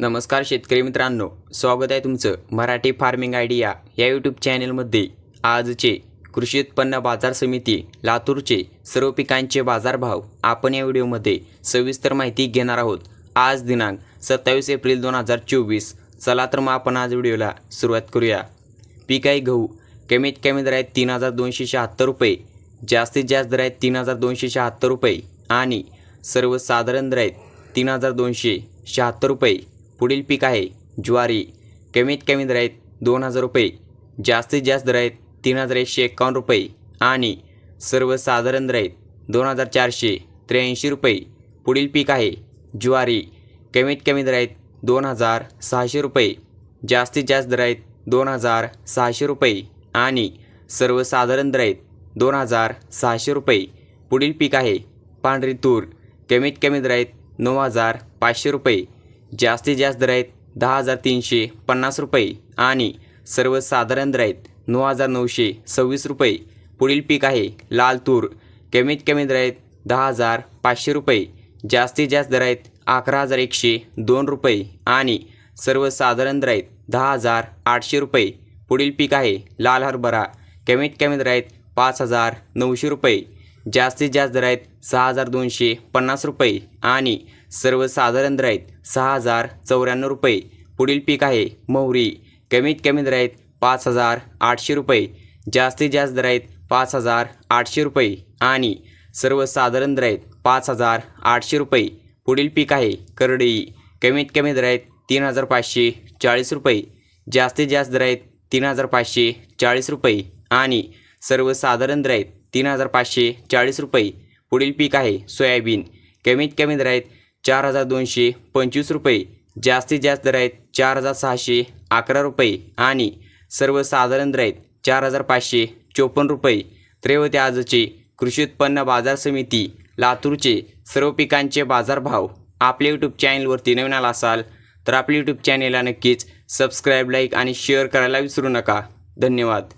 नमस्कार शेतकरी मित्रांनो स्वागत आहे तुमचं मराठी फार्मिंग आयडिया या यूट्यूब चॅनलमध्ये आजचे कृषी उत्पन्न बाजार समिती लातूरचे सर्व पिकांचे बाजारभाव आपण या व्हिडिओमध्ये सविस्तर माहिती घेणार आहोत. आज दिनांक सत्तावीस एप्रिल दोन हजार चोवीस. चला तर मग आपण आज व्हिडिओला सुरुवात करूया. पीक आहे गहू कमीत कमी दर आहेत तीन हजार दोनशे शहात्तर रुपये जास्तीत जास्त दर आहेत तीन हजार दोनशे शहात्तर रुपये आणि सर्वसाधारण दर आहेत तीन हजार दोनशे शहात्तर रुपये. पुढील पीक आहे. ज्वारी कमीत कमी दर आहेत दोन हजार रुपये जास्तीत जास्त दर आहेत तीन हजार एकशे एकावन्न रुपये आणि सर्वसाधारण दर आहेत दोन हजार चारशे त्र्याऐंशी रुपये. पुढील पीक आहे. ज्वारी कमीत कमी दर आहेत दोन हजार सहाशे रुपये जास्तीत जास्त दर आहेत दोन हजार सहाशे रुपये आणि सर्वसाधारण दर आहेत दोन हजार सहाशे रुपये. पुढील पीक आहे. पांढरी तूर कमीत कमी दर आहेत नऊ हजार पाचशे रुपये. जास्तीत जास्त दर आहेत दहा हजार तीनशे पन्नास रुपये आणि सर्वसाधारण दर आहेत नऊ हजार नऊशे सव्वीस रुपये. पुढील पीक आहे लाल तूर कमीत कमी दर आहेत दहा हजार पाचशे रुपये. जास्तीत जास्त दर आहेत अकरा हजार एकशे दोन रुपये आणि सर्वसाधारण दर आहेत दहा हजार आठशे रुपये. पुढील पीक आहे लाल हरभरा. कमीत कमी दर आहेत पाच हजार नऊशे रुपये. जास्तीत जास्त दर आहेत सहा हजार दोनशे पन्नास रुपये आणि सर्वसाधारण दर आहेत सहा हजार चौऱ्याण्णव रुपये. पुढील पीक आहे मोहरी. कमीत कमी दर आहेत पाच हजार आठशे रुपये. जास्तीत जास्त दर आहेत पाच हजार आठशे रुपये आणि सर्वसाधारण दर आहेत पाच हजार आठशे रुपये. पुढील पीक आहे करडई कमीत कमी दर आहेत तीन हजार पाचशे चाळीस रुपये. जास्तीत जास्त दर आहेत तीन हजार पाचशे चाळीस रुपये आणि सर्वसाधारण दर आहेत तीन हजार पाचशे चाळीस रुपये. पुढील पीक आहे सोयाबीन. कमीत कमी दर आहेत चार हजार दोनशे पंचवीस रुपये. जास्तीत जास्त दर आहेत चार हजार सहाशे अकरा रुपये. आणि सर्वसाधारण दर आहेत चार हजार पाचशे चोपन्न रुपये. तर आजचे कृषी उत्पन्न बाजार समिती लातूरचे सर्व पिकांचे बाजारभाव आपल्या यूट्यूब चॅनलवरती नवीन आला असाल तर आपल्या यूट्यूब चॅनेलला नक्कीच सबस्क्राईब लाईक आणि शेअर करायला विसरू नका. धन्यवाद.